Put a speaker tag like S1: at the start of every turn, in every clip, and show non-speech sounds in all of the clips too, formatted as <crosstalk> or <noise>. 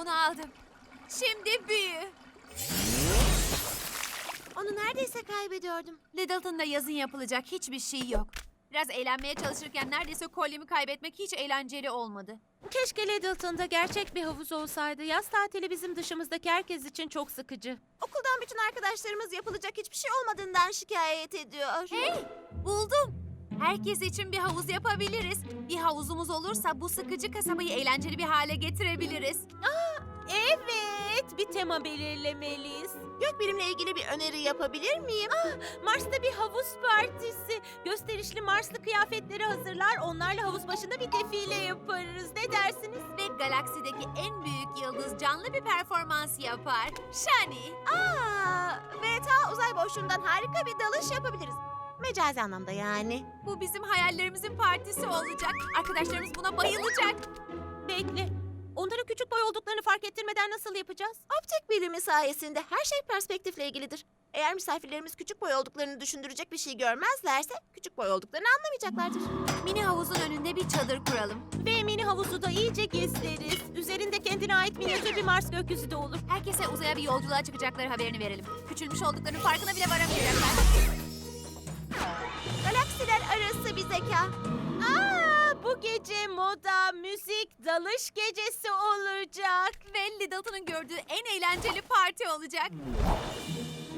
S1: Onu aldım. Şimdi büyü.
S2: Onu neredeyse kaybediyordum.
S1: Littleton'da yazın yapılacak hiçbir şey yok. Biraz eğlenmeye çalışırken neredeyse kolyemi kaybetmek hiç eğlenceli olmadı.
S3: Keşke Littleton'da gerçek bir havuz olsaydı. Yaz tatili bizim dışımızdaki herkes için çok sıkıcı.
S2: Okuldan bütün arkadaşlarımız yapılacak hiçbir şey olmadığından şikayet ediyor.
S1: Hey, buldum. Herkes için bir havuz yapabiliriz. Bir havuzumuz olursa bu sıkıcı kasabayı eğlenceli bir hale getirebiliriz.
S3: Evet, bir tema belirlemeliyiz.
S2: Gökbilimle ilgili bir öneri yapabilir miyim?
S3: Mars'ta bir havuz partisi. Gösterişli Marslı kıyafetleri hazırlar, onlarla havuz başında bir defile yaparız. Ne dersiniz?
S1: Ve galaksideki en büyük yıldız canlı bir performans yapar. Shani.
S2: Aa, ve ta uzay boşluğundan harika bir dalış yapabiliriz. Mecazi anlamda yani.
S1: Bu bizim hayallerimizin partisi olacak. Arkadaşlarımız buna bayılacak.
S3: Bekle. Onların küçük boy olduklarını fark ettirmeden nasıl yapacağız?
S2: Optik bilimi sayesinde her şey perspektifle ilgilidir. Eğer misafirlerimiz küçük boy olduklarını düşündürecek bir şey görmezlerse küçük boy olduklarını anlamayacaklardır.
S1: Mini havuzun önünde bir çadır kuralım.
S3: Ve mini havuzu da iyice gizleriz. Üzerinde kendine ait minyatür bir Mars gökyüzü de olur.
S1: Herkese uzaya bir yolculuğa çıkacakları haberini verelim. Küçülmüş olduklarının farkına bile varamayacaklar.
S2: Galaksiler arası bir zeka.
S3: Aa, bu gece moda, müzik, dalış gecesi olacak.
S1: Ve Littleton'un gördüğü en eğlenceli parti olacak.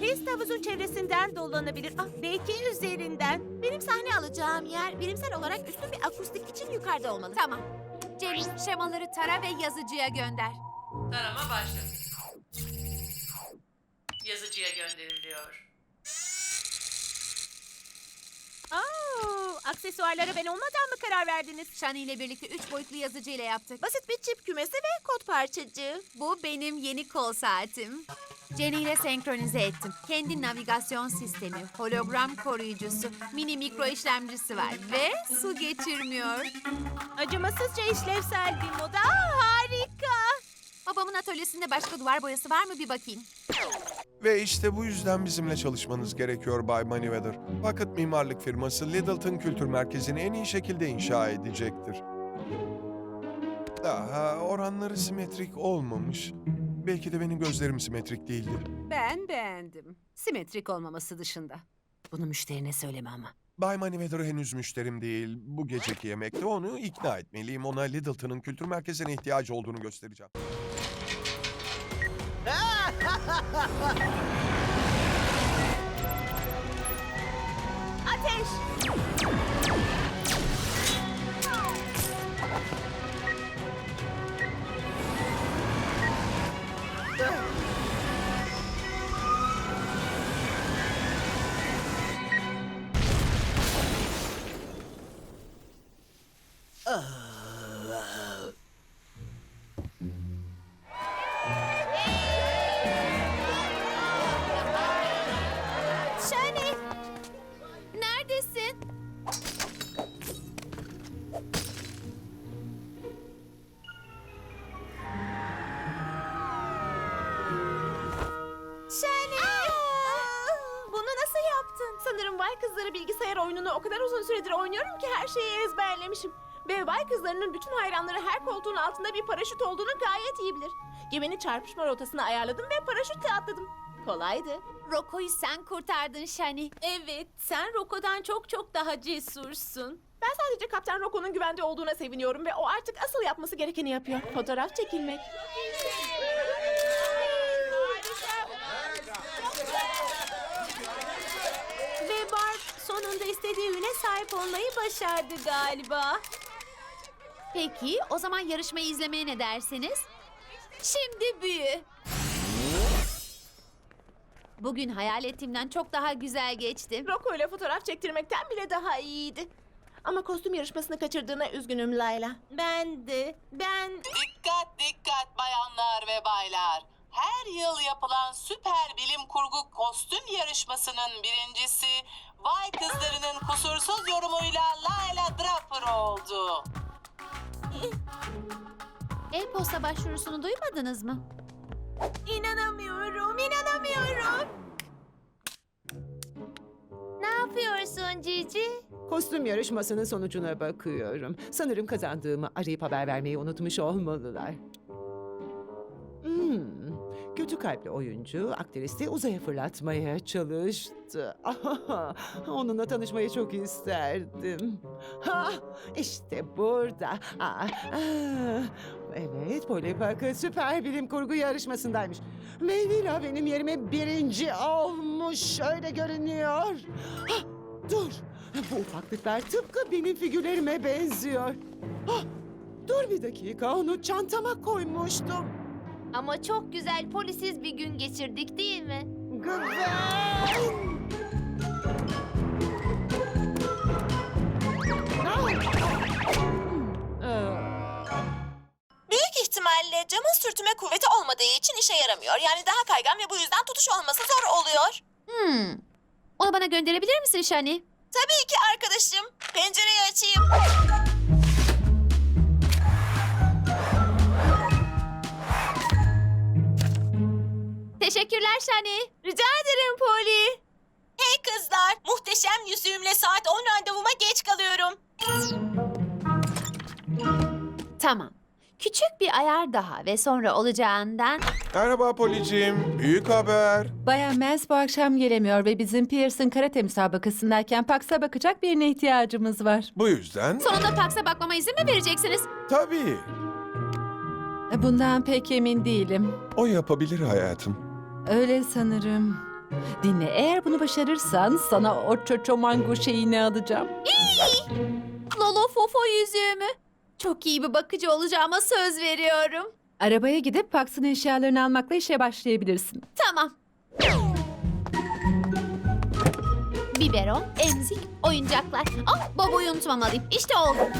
S3: Pist havuzun çevresinden dolanabilir. Ah, belki üzerinden.
S2: Benim sahne alacağım yer bilimsel olarak üstün bir akustik için yukarıda olmalı.
S1: Tamam. Cem, şemaları tara ve yazıcıya gönder.
S4: Tarama başladı. Yazıcıya gönderiliyor.
S3: Aa, aksesuarlara ben olmadan mı karar verdiniz?
S1: Shani ile birlikte üç boyutlu yazıcı ile yaptık.
S2: Basit bir çip kümesi ve kod parçacığı.
S1: Bu benim yeni kol saatim. Jenny ile senkronize ettim. Kendi navigasyon sistemi, hologram koruyucusu, mini mikro işlemcisi var ve su geçirmiyor.
S3: Acımasızca işlevsel bir moda. Aa, harika.
S1: Babamın atölyesinde başka duvar boyası var mı bir bakayım.
S5: Ve işte bu yüzden bizimle çalışmanız gerekiyor Bay Moneyweather. Vakıt mimarlık firması Littleton Kültür Merkezi'ni en iyi şekilde inşa edecektir. Daha oranları simetrik olmamış. Belki de benim gözlerim simetrik değildir.
S6: Ben beğendim. Simetrik olmaması dışında. Bunu müşterine söyleme ama.
S5: Bay Moneyweather henüz müşterim değil. Bu geceki yemekte onu ikna etmeliyim. Ona Littleton'ın kültür merkezine ihtiyacı olduğunu göstereceğim.
S2: Ateş!
S1: Shani!
S2: Oyununu o kadar uzun süredir oynuyorum ki her şeyi ezberlemişim. Ve Vay Kızları'nın bütün hayranları her koltuğun altında bir paraşüt olduğunu gayet iyi bilir. Geminin çarpışma rotasını ayarladım ve paraşütle atladım. Kolaydı.
S1: Roko'yu sen kurtardın Shani.
S3: Evet, sen Roko'dan çok çok daha cesursun.
S2: Ben sadece Kaptan Roko'nun güvende olduğuna seviniyorum ve o artık asıl yapması gerekeni yapıyor. Fotoğraf çekilmek.
S3: Ve Barb sonunda istediği üne sahip olmayı başardı galiba.
S1: Peki o zaman yarışmayı izlemeye ne dersiniz? Şimdi büyü. Bugün hayal ettiğimden çok daha güzel geçti.
S2: Rocco ile fotoğraf çektirmekten bile daha iyiydi. Ama kostüm yarışmasını kaçırdığına üzgünüm Layla.
S3: Ben de, ben...
S4: Dikkat dikkat bayanlar ve baylar. Her yıl yapılan süper bilim kurgu kostüm yarışmasının birincisi Vay kızlarının kusursuz yorumuyla Layla Draper oldu.
S1: E-posta başvurusunu duymadınız mı?
S2: İnanamıyorum, inanamıyorum.
S1: Ne yapıyorsun Cici?
S7: Kostüm yarışmasının sonucuna bakıyorum. Sanırım kazandığımı arayıp haber vermeyi unutmuş olmalılar. Hmm, kötü kalpli oyuncu aktristi uzaya fırlatmaya çalıştı. <laughs> Onunla tanışmayı çok isterdim. Ha, işte burada. Aa, aa. Evet, Polly Parker süper bilim kurgu yarışmasındaymış. Ve Lila benim yerime birinci olmuş. Öyle görünüyor. Ha, dur. Bu ufaklıklar tıpkı benim figürlerime benziyor. Ah, dur bir dakika, onu çantama koymuştum.
S1: Ama çok güzel polisiz bir gün geçirdik değil mi?
S7: Güven!
S2: Büyük ihtimalle camın sürtünme kuvveti olmadığı için işe yaramıyor. Yani daha kaygan ve bu yüzden tutuş olması zor oluyor.
S1: Hmm. Onu bana gönderebilir misin Şani?
S2: Tabii ki arkadaşım. Pencereyi açayım.
S1: Teşekkürler Şani.
S2: Rica ederim Polly. Hey kızlar, muhteşem yüzüğümle saat 10 randevuma geç kalıyorum.
S1: Tamam. Küçük bir ayar daha ve sonra olacağından...
S5: Merhaba Policim. Büyük haber.
S8: Bayan Mens bu akşam gelemiyor ve bizim Pearson karate müsabakasındayken Pax'a bakacak birine ihtiyacımız var.
S5: Bu yüzden
S1: Sonunda Pax'a bakmama izin mi vereceksiniz?
S5: tabii
S8: Bundan pek emin değilim.
S5: o yapabilir hayatım.
S8: Öyle sanırım. Dinle, eğer bunu başarırsan sana o çoçomango şeyini alacağım.
S1: Lolo Fofo yüzüğümü. Çok iyi bir bakıcı olacağıma söz veriyorum.
S8: Arabaya gidip Pax'ın eşyalarını almakla işe başlayabilirsin.
S1: Tamam. Biberon, emzik, oyuncaklar. Ah, babayı unutmamalıyım. İşte oldu.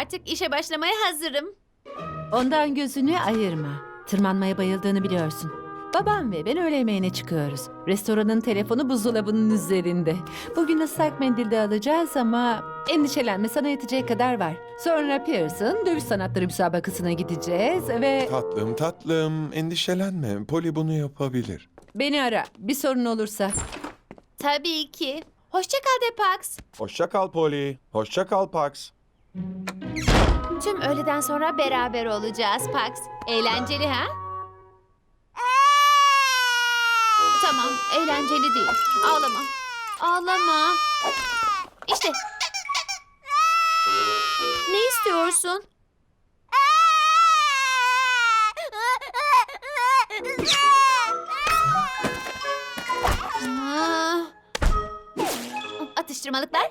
S1: Artık işe başlamaya hazırım.
S8: Ondan gözünü ayırma. Tırmanmaya bayıldığını biliyorsun. Babam ve ben öğle yemeğine çıkıyoruz. Restoranın telefonu buzdolabının üzerinde. Bugün ıslak mendil de alacağız ama endişelenme sana yetecek kadar var. Sonra Pearson dövüş sanatları müsabakasına gideceğiz ve
S5: Tatlım tatlım endişelenme. Poli bunu yapabilir.
S8: beni ara bir sorun olursa.
S1: Tabii ki. Hoşça kal Depax.
S5: Hoşça kal Poli. Hoşça kal Pax.
S1: Tüm öğleden sonra beraber olacağız Pax. Eğlenceli ha? Tamam, eğlenceli değil. Ağlama. Ağlama. İşte. Ne istiyorsun? Atıştırmalıklar.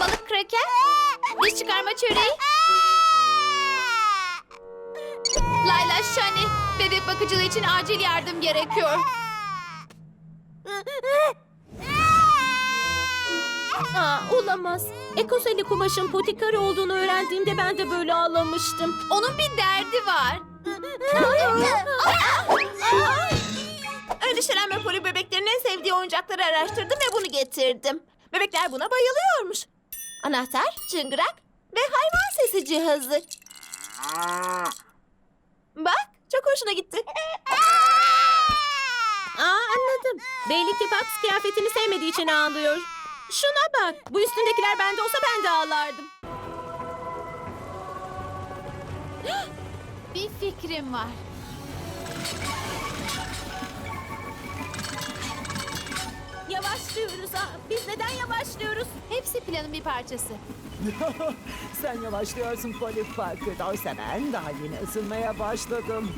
S1: Balık kraker. Diş çıkarma çöreği. Layla Şani. Bebek bakıcılığı için acil yardım gerekiyor.
S3: Aa, olamaz. Ekoseli kumaşın potikari olduğunu öğrendiğimde ben de böyle ağlamıştım.
S1: Onun bir derdi var.
S2: Endişelenme Polly bebeklerin en sevdiği oyuncakları araştırdım ve bunu getirdim. Bebekler buna bayılıyormuş. Anahtar, çıngırak ve hayvan sesi cihazı. Bak, çok hoşuna gitti.
S3: Aa anladım. Belli ki Pax kıyafetini sevmediği için ağlıyor. Şuna bak. Bu üstündekiler bende olsa ben de ağlardım.
S1: Bir fikrim var.
S3: Yavaşlıyoruz. Aa, biz neden yavaşlıyoruz?
S1: Hepsi planın bir parçası. <laughs>
S7: Sen yavaşlıyorsun Polly Parker. Oysa ben daha yeni ısınmaya başladım.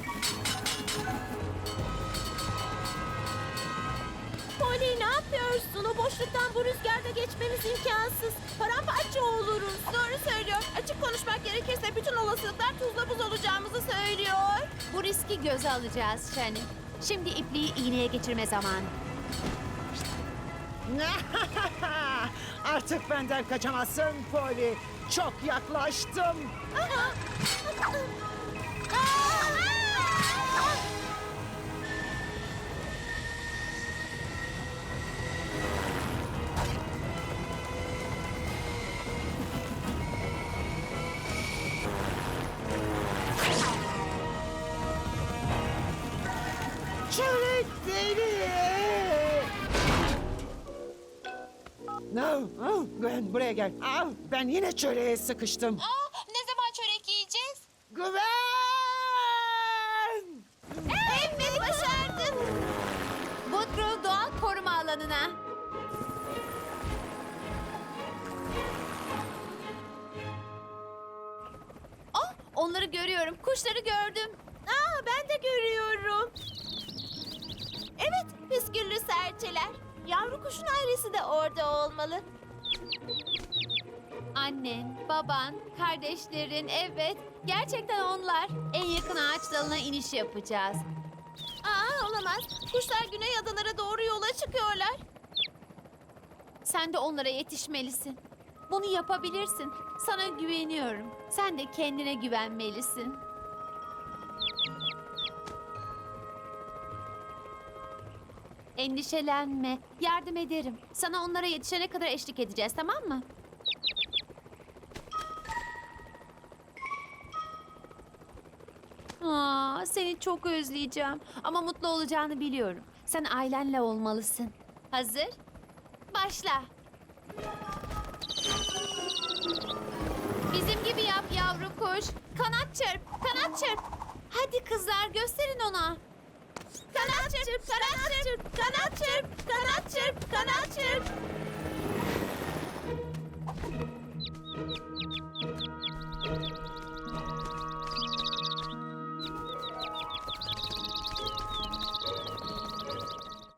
S3: Polly ne yapıyorsun? O boşluktan bu rüzgarda geçmemiz imkansız. Paramparça oluruz.
S2: Doğru söylüyor. Açık konuşmak gerekirse bütün olasılıklar tuzla buz olacağımızı söylüyor.
S1: Bu riski göze alacağız Şani. Şimdi ipliği iğneye geçirme zamanı. <laughs>
S7: Artık benden kaçamazsın Polly. Çok yaklaştım. <laughs> Çörek deli. No, oh, Gwen buraya gel. Al, ben yine çöreğe sıkıştım.
S9: Ne zaman çörek yiyeceğiz?
S7: Gwen!
S1: Evet başardın. Woodgrove doğal koruma alanına. Oh, onları görüyorum. Kuşları gördüm.
S3: Aa ben de görüyorum. Evet püsküllü serçeler. Yavru kuşun ailesi de orada olmalı.
S1: Annen, baban, kardeşlerin, evet. Gerçekten onlar. En yakın ağaç dalına iniş yapacağız.
S3: Aa olamaz. Kuşlar güney adalara doğru yola çıkıyorlar.
S1: Sen de onlara yetişmelisin. Bunu yapabilirsin. Sana güveniyorum. Sen de kendine güvenmelisin. Endişelenme. Yardım ederim. Sana onlara yetişene kadar eşlik edeceğiz, tamam mı? Aa, seni çok özleyeceğim. Ama mutlu olacağını biliyorum. Sen ailenle olmalısın. Hazır? Başla. Bizim gibi yap yavru kuş. Kanat çırp, kanat çırp. Hadi kızlar gösterin ona.
S3: Kanat çırp, kanat çırp, kanat çırp, kanat çırp, kanat çırp.